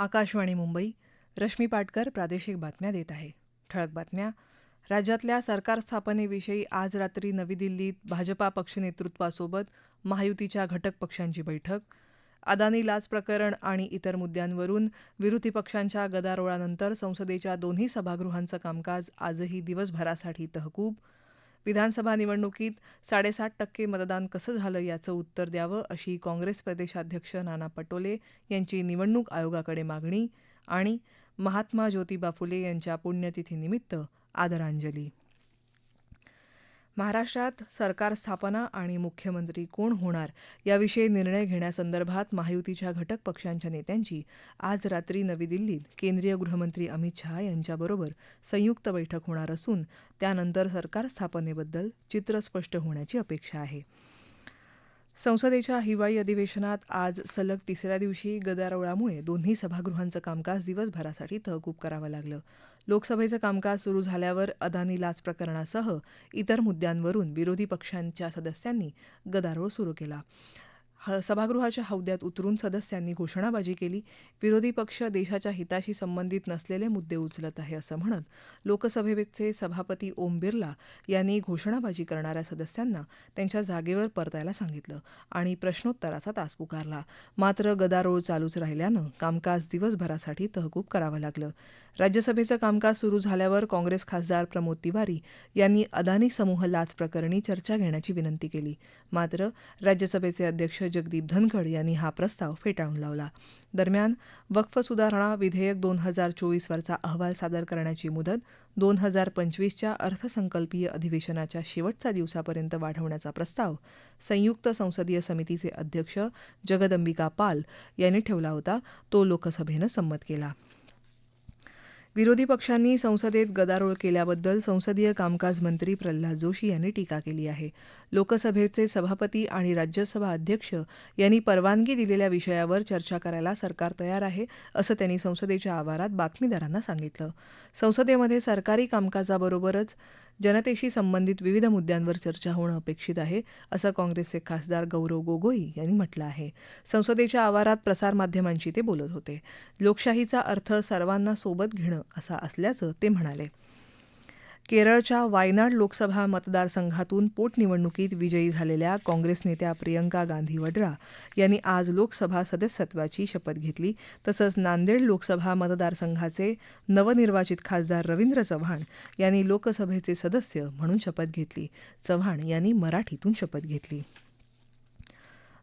आकाशवाणी मुंबई रश्मी पाटकर प्रादेशिक बातम्या देत आहे. ठळक बातम्या. राज्यातल्या सरकार स्थापनेविषयी आज रात्री नवी दिल्लीत भाजपा पक्ष नेतृत्वासोबत महायुतीच्या घटक पक्षांची बैठक. अदानी लाच प्रकरण आणि इतर मुद्द्यांवरून विरोधी पक्षांच्या गदारोळानंतर संसदेच्या दोन्ही सभागृहांचं कामकाज आजही दिवसभरासाठी तहकूब विधानसभा निवडणुकीत साडेसात टक्के मतदान कसं झालं याचं उत्तर द्यावं अशी काँग्रेस प्रदेशाध्यक्ष नाना पटोले यांची निवडणूक आयोगाकडे मागणी आणि महात्मा ज्योतिबा फुले यांच्या पुण्यतिथीनिमित्त आदरांजली. महाराष्ट्रात सरकार स्थापना आणि मुख्यमंत्री कोण होणार याविषयी निर्णय घेण्यासंदर्भात महायुतीच्या घटक पक्षांच्या नेत्यांची आज रात्री नवी दिल्लीत केंद्रीय गृहमंत्री अमित शहा यांच्याबरोबर संयुक्त बैठक होणार असून त्यानंतर सरकार स्थापनेबद्दल चित्र स्पष्ट होण्याची अपेक्षा आहे. संसदेच्या हिवाळी अधिवेशनात आज सलग तिसऱ्या दिवशी गदारोळामुळे दोन्ही सभागृहांचं कामकाज दिवसभरासाठी तहकूब करावं लागलं. लोकसभेचं कामकाज सुरू झाल्यावर अदानी लाच प्रकरणासह इतर मुद्द्यांवरून विरोधी पक्षांच्या सदस्यांनी गदारोळ सुरू केला. ह सभागृहाच्या हौद्यात उतरून सदस्यांनी घोषणाबाजी केली. विरोधी पक्ष देशाच्या हिताशी संबंधित नसलेले मुद्दे उचलत आहे असं म्हणत लोकसभेचे सभापती ओम बिर्ला यांनी घोषणाबाजी करणाऱ्या सदस्यांना त्यांच्या जागेवर परतायला सांगितलं आणि प्रश्नोत्तराचा तास पुकारला. मात्र गदारोळ चालूच राहिल्यानं कामकाज दिवसभरासाठी तहकूब करावं लागलं. राज्यसभेचं कामकाज सुरू झाल्यावर काँग्रेस खासदार प्रमोद तिवारी यांनी अदानी समूह लाच प्रकरणी चर्चा घेण्याची विनंती केली. मात्र राज्यसभेचे अध्यक्ष जगदीप धनखड यांनी हा प्रस्ताव फेटाळून लावला. दरम्यान वक्फ सुधारणा विधेयक दोन हजार चोवीसवरचा अहवाल सादर करण्याची मुदत दोन हजार पंचवीसच्या अर्थसंकल्पीय अधिवेशनाच्या शेवटच्या दिवसापर्यंत वाढवण्याचा प्रस्ताव संयुक्त संसदीय समितीचे अध्यक्ष जगदंबिका पाल यांनी ठेवला होता. तो लोकसभेनं संमत केला. विरोधी पक्षांनी संसदेत गदारोळ केल्याबद्दल संसदीय कामकाज मंत्री प्रल्हाद जोशी यांनी टीका केली आहे. लोकसभेचे सभापती आणि राज्यसभा अध्यक्ष यांनी परवानगी दिलेल्या विषयावर चर्चा करायला सरकार तयार आहे असं त्यांनी संसदेच्या आवारात बातमीदारांना सांगितलं. संसदेमध्ये सरकारी कामकाजाबरोबरच जनतेशी संबंधित विविध मुद्द्यांवर चर्चा होणं अपेक्षित आहे असं काँग्रेसचे खासदार गौरव गोगोई यांनी म्हटलं आहे. संसदेच्या आवारात प्रसारमाध्यमांशी ते बोलत होते. लोकशाहीचा अर्थ सर्वांना सोबत घेणं असा असल्याचं ते म्हणाले. केरळच्या वायनाड लोकसभा मतदारसंघातून पोटनिवडणुकीत विजयी झालेल्या काँग्रेस नेत्या प्रियंका गांधी वड्रा यांनी आज लोकसभा सदस्यत्वाची शपथ घेतली. तसंच नांदेड लोकसभा मतदारसंघाचे नवनिर्वाचित खासदार रवींद्र चव्हाण यांनी लोकसभेचे सदस्य म्हणून शपथ घेतली. चव्हाण यांनी मराठीतून शपथ घेतली.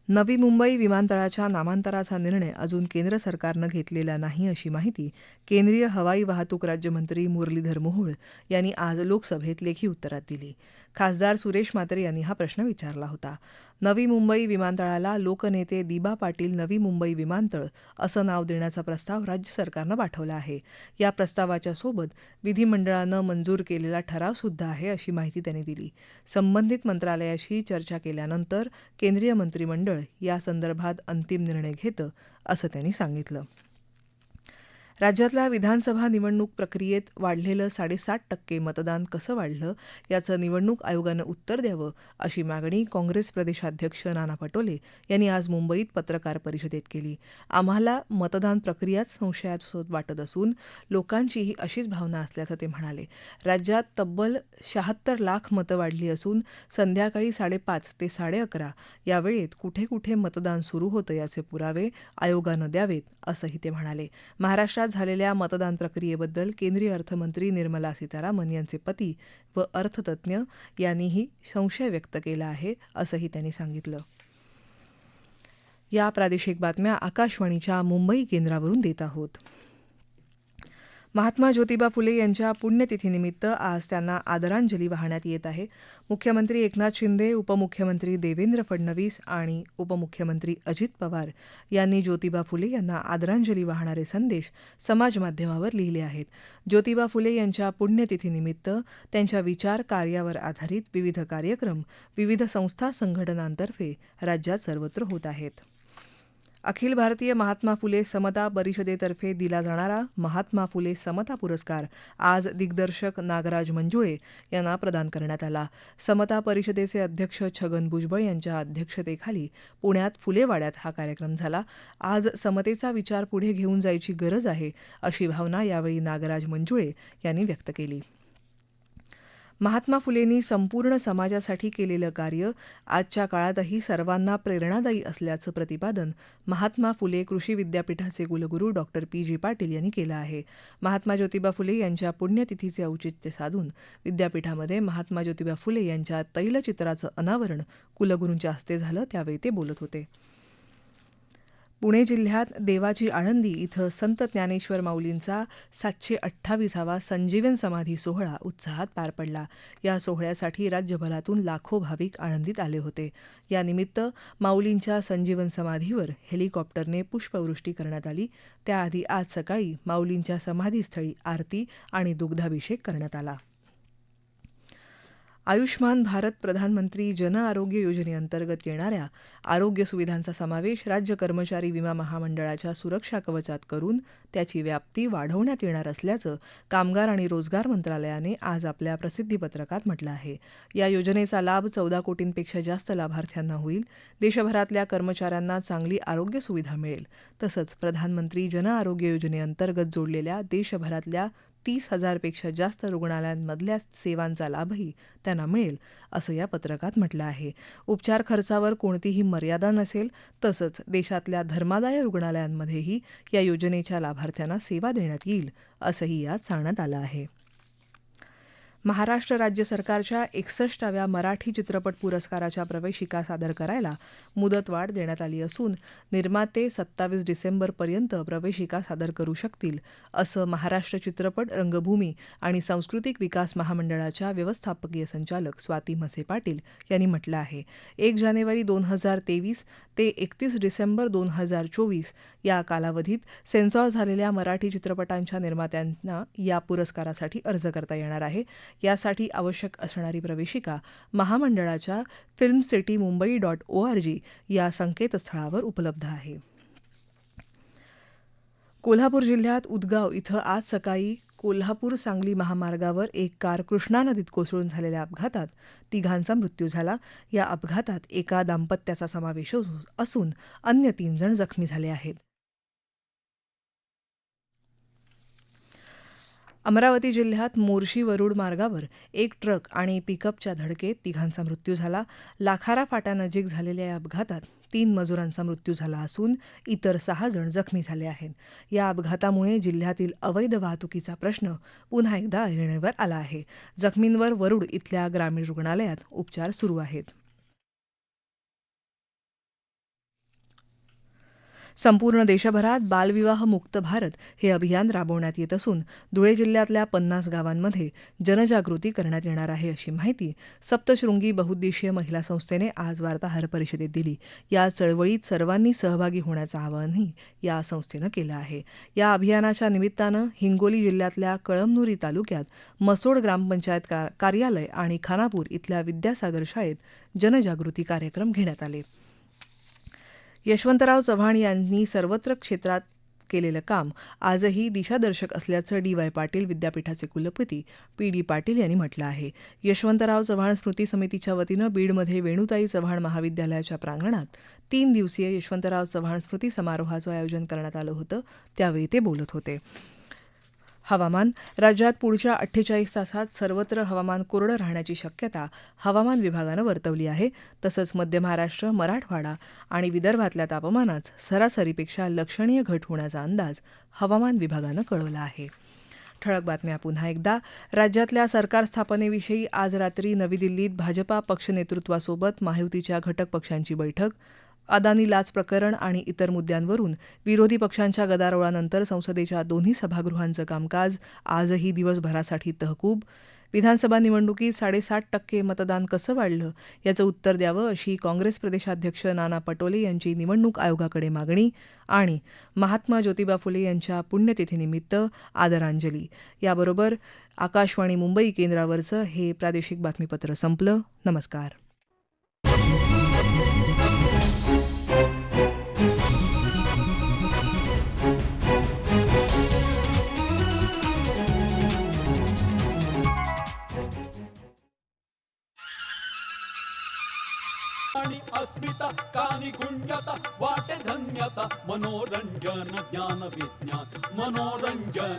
नवी मुंबई विमानतळाच्या नामांतराचा निर्णय अजून केंद्र सरकारनं घेतलेला नाही अशी माहिती केंद्रीय हवाई वाहतूक राज्यमंत्री मुरलीधर मोहोळ यांनी आज लोकसभेत लेखी उत्तरात दिली. खासदार सुरेश मात्रे यांनी हा प्रश्न विचारला होता. नवी मुंबई विमानतळाला लोकनेते दिबा पाटील नवी मुंबई विमानतळ असं नाव देण्याचा प्रस्ताव राज्य सरकारनं पाठवला आहे. या प्रस्तावाच्या सोबत विधिमंडळानं मंजूर केलेला ठराव सुद्धा आहे अशी माहिती त्यांनी दिली. संबंधित मंत्रालयाशी चर्चा केल्यानंतर केंद्रीय मंत्रिमंडळ यासंदर्भात अंतिम निर्णय घेतं असं त्यांनी सांगितलं. राज्यातल्या विधानसभा निवडणूक प्रक्रियेत वाढलेलं साडेसात टक्के मतदान कसं वाढलं याचं निवडणूक आयोगानं उत्तर द्यावं अशी मागणी काँग्रेस प्रदेशाध्यक्ष नाना पटोले यांनी आज मुंबईत पत्रकार परिषदेत केली. आम्हाला मतदान प्रक्रियाच संशयास्पद वाटत असून लोकांचीही अशीच भावना असल्याचं ते म्हणाले. राज्यात तब्बल शहात्तर लाख मतं वाढली असून संध्याकाळी साडेपाच ते साडे अकरा या वेळेत कुठे कुठे मतदान सुरू होतं याचे पुरावे आयोगानं द्यावेत असंही ते म्हणाले. महाराष्ट्रात झालेल्या मतदान प्रक्रियेबद्दल केंद्रीय अर्थमंत्री निर्मला सीतारामन यांचे पती व अर्थतज्ज्ञ यांनीही संशय व्यक्त केला आहे असंही त्यांनी सांगितलं. या प्रादेशिक बातम्या आकाशवाणीच्या मुंबई केंद्रावरून देत आहोत. महात्मा ज्योतिबा फुले यांच्या पुण्यतिथीनिमित्त आज त्यांना आदरांजली वाहण्यात येत आहे. मुख्यमंत्री एकनाथ शिंदे उपमुख्यमंत्री देवेंद्र फडणवीस आणि उपमुख्यमंत्री अजित पवार यांनी ज्योतिबा फुले यांना आदरांजली वाहणारे संदेश समाजमाध्यमावर लिहिले आहेत. ज्योतिबा फुले यांच्या पुण्यतिथीनिमित्त त्यांच्या विचार कार्यावर आधारित विविध कार्यक्रम विविध संस्था संघटनांतर्फे राज्यात सर्वत्र होत आहेत. अखिल भारतीय महात्मा फुले समता परिषदेतर्फे दिला जाणारा महात्मा फुले समता पुरस्कार आज दिग्दर्शक नागराज मंजुळे यांना प्रदान करण्यात आला. समता परिषदेचे अध्यक्ष छगन भुजबळ यांच्या अध्यक्षतेखाली पुण्यात फुलेवाड्यात हा कार्यक्रम झाला. आज समतेचा विचार पुढे घेऊन जायची गरज आहे अशी भावना यावेळी नागराज मंजुळे यांनी व्यक्त केली. महात्मा फुलेंनी संपूर्ण समाजासाठी केलेलं कार्य आजच्या काळातही सर्वांना प्रेरणादायी असल्याचं प्रतिपादन महात्मा फुले कृषी विद्यापीठाचे कुलगुरू डॉक्टर पी. जी. पाटील यांनी केलं आहे. महात्मा ज्योतिबा फुले यांच्या पुण्यतिथीचे औचित्य साधून विद्यापीठामध्ये महात्मा ज्योतिबा फुले यांच्या तैलचित्राचं अनावरण कुलगुरूंच्या हस्ते झालं त्यावेळी ते बोलत होते. पुणे जिल्ह्यात देवाची आळंदी इथं संत ज्ञानेश्वर माऊलींचा सातशे अठ्ठावीसावा संजीवन समाधी सोहळा उत्साहात पार पडला. या सोहळ्यासाठी राज्यभरातून लाखो भाविक आळंदीत आले होते. यानिमित्त माऊलींच्या संजीवन समाधीवर हेलिकॉप्टरने पुष्पवृष्टी करण्यात आली. त्याआधी आज सकाळी माऊलींच्या समाधीस्थळी आरती आणि दुग्धाभिषेक करण्यात आला. आयुष्मान भारत प्रधानमंत्री जन आरोग्य योजनेअंतर्गत येणाऱ्या आरोग्य सुविधांचा समावेश राज्य कर्मचारी विमा महामंडळाच्या सुरक्षा कवचात करून त्याची व्याप्ती वाढवण्यात येणार असल्याचं कामगार आणि रोजगार मंत्रालयाने आज आपल्या प्रसिद्धीपत्रकात म्हटलं आहे. या योजनेचा लाभ चौदा कोटींपेक्षा जास्त लाभार्थ्यांना होईल. देशभरातल्या कर्मचाऱ्यांना चांगली आरोग्य सुविधा मिळेल. तसंच प्रधानमंत्री जन आरोग्य योजनेअंतर्गत जोडलेल्या देशभरातल्या तीस हजारपेक्षा जास्त रुग्णालयांमधल्या सेवांचा लाभही त्यांना मिळेल असं या पत्रकात म्हटलं आहे. उपचार खर्चावर कोणतीही मर्यादा नसेल तसंच देशातल्या धर्मादाय रुग्णालयांमध्येही या योजनेच्या लाभार्थ्यांना सेवा देण्यात येईल असंही यात सांगण्यात आलं आहे. महाराष्ट्र राज्य सरकारच्या एकसष्टाव्या मराठी चित्रपट पुरस्काराच्या प्रवेशिका सादर करायला मुदतवाढ देण्यात आली असून निर्माते सत्तावीस डिसेंबरपर्यंत प्रवेशिका सादर करू शकतील असं महाराष्ट्र चित्रपट रंगभूमी आणि सांस्कृतिक विकास महामंडळाच्या व्यवस्थापकीय संचालक स्वाती म्हसे पाटील यांनी म्हटलं आहे. एक जानेवारी दोन हजार तेवीस ते एकतीस डिसेंबर दोन हजार चोवीस या कालावधीत सेन्सॉर झालेल्या मराठी चित्रपटांच्या निर्मात्यांना या पुरस्कारासाठी अर्ज करता येणार आहे. यासाठी आवश्यक असणारी प्रवेशिका महामंडळाच्या film city Mumbai dot O R G या संकेतस्थळावर उपलब्ध आहे. कोल्हापूर जिल्ह्यात उदगाव इथं आज सकाळी कोल्हापूर सांगली महामार्गावर एक कार कृष्णा नदीत कोसळून झालेल्या अपघातात तिघांचा मृत्यू झाला. या अपघातात एका दाम्पत्याचा समावेश असून अन्य तीन जण जखमी झाले आहेत. अमरावती जिल्ह्यात मोर्शी वरुड मार्गावर एक ट्रक आणि पिकअपच्या धडकेत तिघांचा मृत्यू झाला. लाखारा फाट्यानजीक झालेल्या या अपघातात तीन मजुरांचा मृत्यू झाला असून इतर सहा जण जखमी झाले आहेत. या अपघातामुळे जिल्ह्यातील अवैध वाहतुकीचा प्रश्न पुन्हा एकदा ऐरणीवर आला आहे. जखमींवर वरुड इथल्या ग्रामीण रुग्णालयात उपचार सुरू आहेत. संपूर्ण देशभरात बालविवाह मुक्त भारत हे अभियान राबवण्यात येत असून धुळे जिल्ह्यातल्या पन्नास गावांमध्ये जनजागृती करण्यात येणार आहे अशी माहिती सप्तशृंगी बहुद्देशीय महिला संस्थेने आज वार्ताहर परिषदेत दिली. या चळवळीत सर्वांनी सहभागी होण्याचं आवाहनही या संस्थेनं केलं आहे. या अभियानाच्या निमित्तानं हिंगोली जिल्ह्यातल्या कळमनुरी तालुक्यात मसोड ग्रामपंचायत कार्यालय आणि खानापूर इथल्या विद्यासागर शाळेत जनजागृती कार्यक्रम घेण्यात आले. यशवंतराव चव्हाण यांनी सर्वत्र क्षेत्रात केलेलं काम आजही दिशादर्शक असल्याचं डी वाय पाटील विद्यापीठाचे कुलपती पी डी पाटील यांनी म्हटलं आहे. यशवंतराव चव्हाण स्मृती समितीच्या वतीनं बीडमध्ये वेणुताई चव्हाण महाविद्यालयाच्या प्रांगणात तीन दिवसीय यशवंतराव चव्हाण स्मृती समारोहाचं आयोजन करण्यात आलं होतं. त्यावेळी ते बोलत होते. हवामान राज्यात पुढच्या अठ्ठेचाळीस तासात सर्वत्र हवामान कोरडं राहण्याची शक्यता हवामान विभागानं वर्तवली आहे. तसंच मध्य महाराष्ट्र मराठवाडा आणि विदर्भातल्या तापमानात सरासरीपेक्षा लक्षणीय घट होण्याचा अंदाज हवामान विभागानं कळवला आहे. ठळक बातम्या पुन्हा एकदा. राज्यातल्या सरकार स्थापनेविषयी आज रात्री नवी दिल्लीत भाजपा पक्षनेतृत्वासोबत महायुतीच्या घटक पक्षांची बैठक. अदानी लाच प्रकरण आणि इतर मुद्द्यांवरून विरोधी पक्षांच्या गदारोळानंतर संसदेच्या दोन्ही सभागृहांचं कामकाज आजही दिवसभरासाठी तहकूब. विधानसभा निवडणुकीत साडेसाठ टक्के मतदान कसं वाढलं याचं उत्तर द्यावं अशी काँग्रेस प्रदेशाध्यक्ष नाना पटोले यांची निवडणूक आयोगाकडे मागणी आणि महात्मा ज्योतिबा फुले यांच्या पुण्यतिथीनिमित्त आदरांजली. याबरोबर आकाशवाणी मुंबई केंद्रावरचं हे प्रादेशिक बातमीपत्र संपलं. नमस्कार. कानी वाटे धन्यता मनोरंजन ज्ञान विज्ञान मनोरंजन